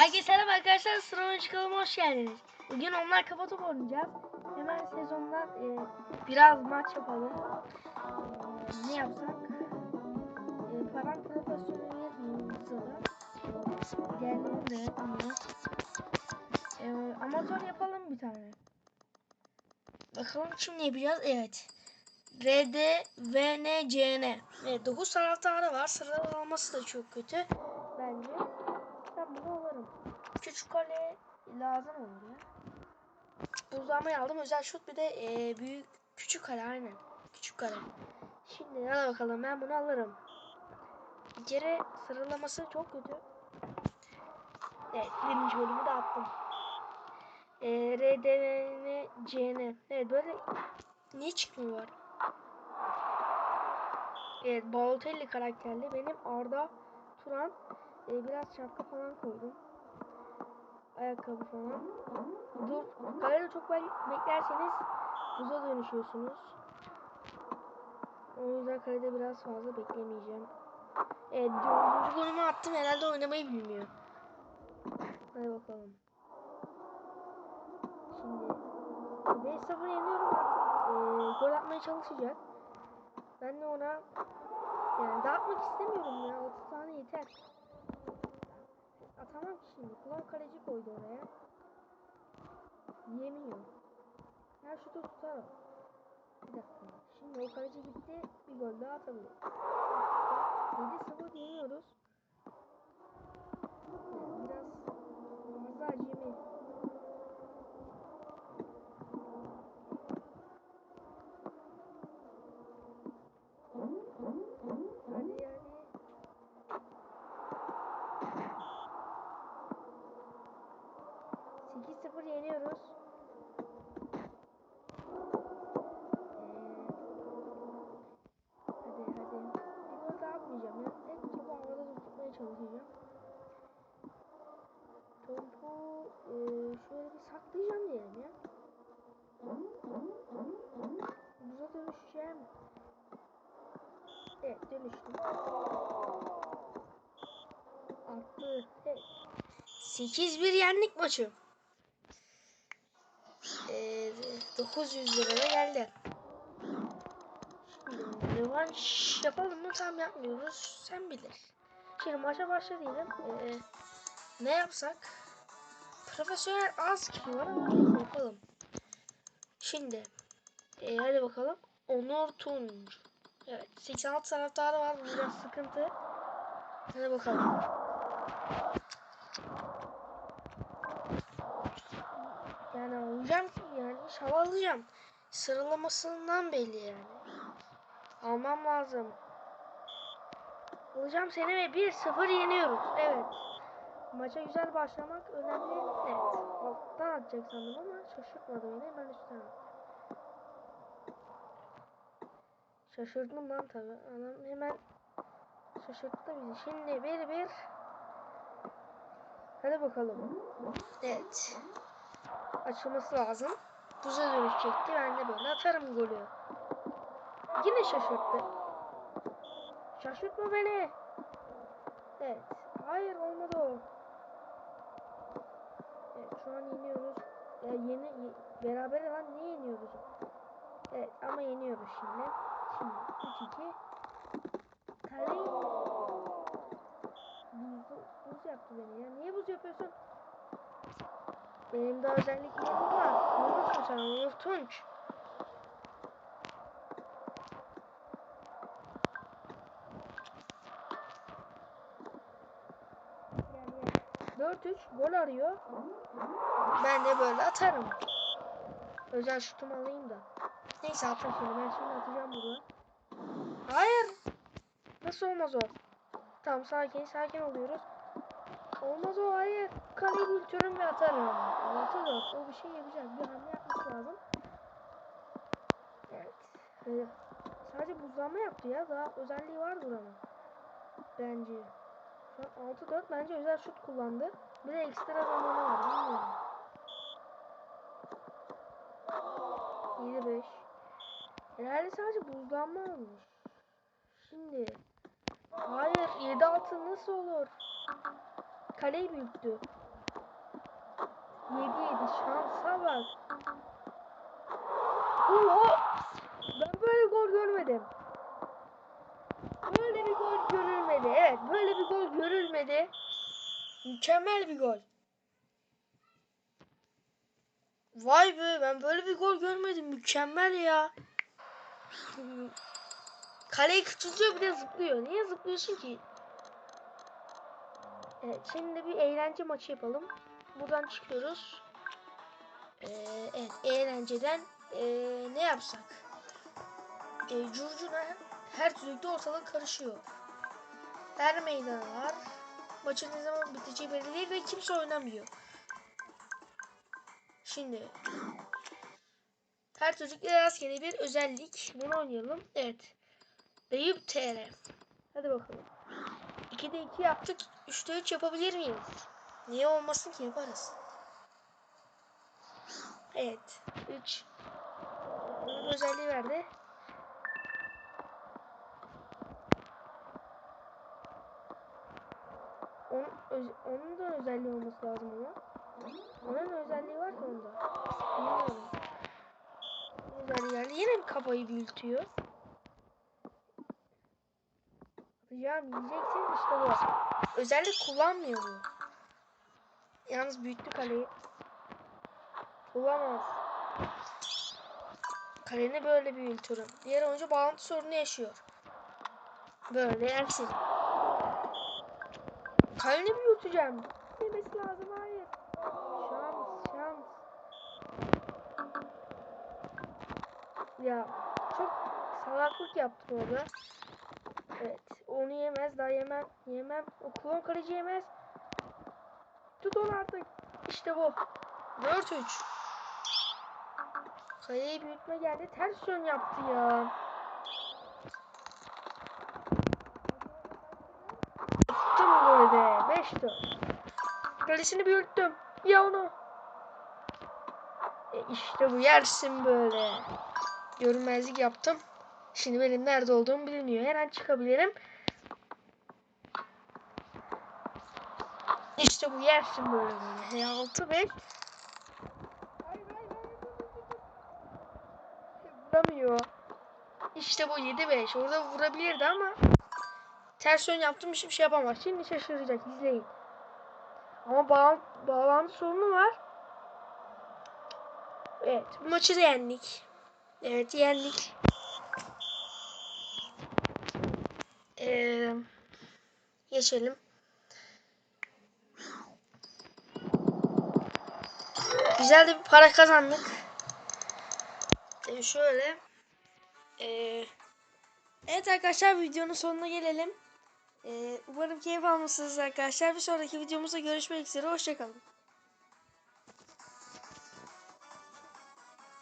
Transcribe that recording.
Herkese selam arkadaşlar. Sıra çıkalım hoş geldiniz. Bugün onlar kafa top oynayacağız. Hemen sezondan e, biraz maç yapalım. E, ne yapsak? E, param profesyonel sırada. Diğerlerini de yapmıyor. E, amatör yapalım bir tane. Bakalım şimdi yapacağız. Evet. RD, VN, CN. Evet 9 taraftarı var. Sıralaması da çok kötü. Bence. Küçük kale lazım olur ya. Buzlamayı aldım. Özel şut bir de e, büyük küçük kale aynen. Küçük kale. Şimdi hadi bakalım ben bunu alırım. Bir kere sıralaması çok kötü. Evet birinci bölümü de attım. E, RDN, CN. Evet böyle niye çıkmıyor? Evet Balotelli karakterli. Benim Arda Turan. E, biraz şapka falan koydum. Ayakkabı falan. Dur. Kalede çok bek- beklerseniz buza dönüşüyorsunuz. O yüzden kalede biraz fazla beklemeyeceğim. Evet dördüncü golümü attım. Herhalde oynamayı bilmiyor. Hadi bakalım. Şimdi 5-0 yeniyorum artık. E, gol atmaya çalışacak. Ben de ona yani dağıtmak istemiyorum ya. 30 tane yeter. Atamam ki şimdi. Kulağım kaleci koydu oraya. Yemiyor. Her şutu tutarım. Bir dakika. Şimdi o kaleci gitti. Bir gol daha atabilir. 7-0 yeniyoruz. Biraz fazla acemi. Hadi yani. Sekiz sıfır yeniyoruz. Ee, hadi hadi. Bir gol daha atmayacağım ya. Hep topu havada tutmaya çalışacağım. Topu e, şöyle bir saklayacağım diyelim ya. Buza dönüşeceğim. Evet dönüştüm. Attı. Evet. 8-1 yendik maçı. Ee, 900 liraya geldi. Revanş yapalım mı tam yapmıyoruz. Sen bilir. Şimdi maça başlayalım. Ee, ne yapsak? Profesyonel az kişi var ama yapalım. Şimdi ee, hadi bakalım. Onur Tunç. Evet 86 taraftarı var. Bu biraz sıkıntı. Hadi bakalım. Yani alacağım ki yani inşallah alacağım. Sıralamasından belli yani. Almam lazım. Alacağım seni ve 1-0 yeniyoruz. Evet. Maça güzel başlamak önemli. Evet. Alttan atacak sandım ama şaşırtmadı beni. Hemen üstten attı. Şaşırdım lan tabi. Adam hemen şaşırttı bizi. Şimdi 1-1. Hadi bakalım. Evet. Açılması lazım. Buza dönüşecekti. Ben de böyle atarım golü. Yine şaşırttı. Şaşırtma beni. Evet. Hayır olmadı o. Evet şu an yeniyoruz. Ya yeni ye, beraber lan niye yeniyoruz? Evet ama yeniyoruz şimdi. 3-2. Kaleyi buz, buz yaptı beni ya. Niye buz yapıyorsun? Benim de özelliklerim var. Onursun sen Onur Tunç. Yani 4-3 gol arıyor. Ben de böyle atarım. Özel şutumu alayım da. Neyse atayım şimdi. Ben şimdi atacağım bunu. Hayır. Nasıl olmaz o? Tamam sakin sakin oluyoruz. Olmaz o hayır. Kaleyi büyütürüm ve atarım. Altı dört. O bir şey yapacak. Bir hamle yapması lazım. Evet. Ee, sadece buzlanma yaptı ya. Daha özelliği var buranın. Bence. Şu an 6-4 bence özel şut kullandı. Bir de ekstra zamanı var. Bilmiyorum. 7-5. Herhalde sadece buzlanma olmuş. Şimdi. Hayır 7-6 nasıl olur? Kaleyi büyüttü. 7 7 şansa bak. Oha! Ben böyle gol görmedim. Böyle bir gol görülmedi. Evet böyle bir gol görülmedi. Mükemmel bir gol. Vay be ben böyle bir gol görmedim. Mükemmel ya. Kaleyi küçültüyor bir de zıplıyor. Niye zıplıyorsun ki? Evet şimdi bir eğlence maçı yapalım. Buradan çıkıyoruz. Ee, evet eğlenceden ee, ne yapsak? Ee, curcuna her düzlükte ortalık karışıyor. Her meydan var. Maçın ne zaman biteceği belli değil ve kimse oynamıyor. Şimdi her çocukla rastgele bir özellik. Bunu oynayalım. Evet. Deyip TR. Hadi bakalım. 2'de 2 yaptık. 3'te 3 yapabilir miyiz? Niye olmasın ki yaparız. Evet. 3. Bunun özelliği verdi. Onun, onun da özelliği olması lazım ama. Onun özelliği var ki onda. Özelliği geldi. Yine kafayı büyütüyor? Atacağım yiyeceksin işte bu. Özellik kullanmıyor. Yalnız büyüttü kaleyi. Kullanmaz. Kaleni böyle büyütüyorum. Diğer oyuncu bağlantı sorunu yaşıyor. Böyle yersin. Kaleni büyüteceğim. Demesi lazım hayır. Şans şans. Ya çok salaklık yaptım orada. Onu yemez daha yemem yemem. O klon kaleci yemez. Tut onu artık. İşte bu. 4-3. Kaleyi büyütme geldi. Ters yön yaptı ya. Attım golü de. 5-4. Kalesini büyüttüm. Ya onu. E işte bu yersin böyle. Görünmezlik yaptım. Şimdi benim nerede olduğum biliniyor. Her an çıkabilirim. İşte bu yersin böyle. 6 5 Vuramıyor. İşte bu 7-5. Orada vurabilirdi ama ters yön yaptım hiçbir şey yapamaz. Şimdi şaşıracak. izleyin. Ama bağ bağlantı sorunu var. Evet. Bu maçı da yendik. Evet yendik. Ee, geçelim. Güzel de bir para kazandık. Ee, şöyle. Ee, evet arkadaşlar videonun sonuna gelelim. Ee, umarım keyif almışsınız arkadaşlar. Bir sonraki videomuzda görüşmek üzere. Hoşçakalın.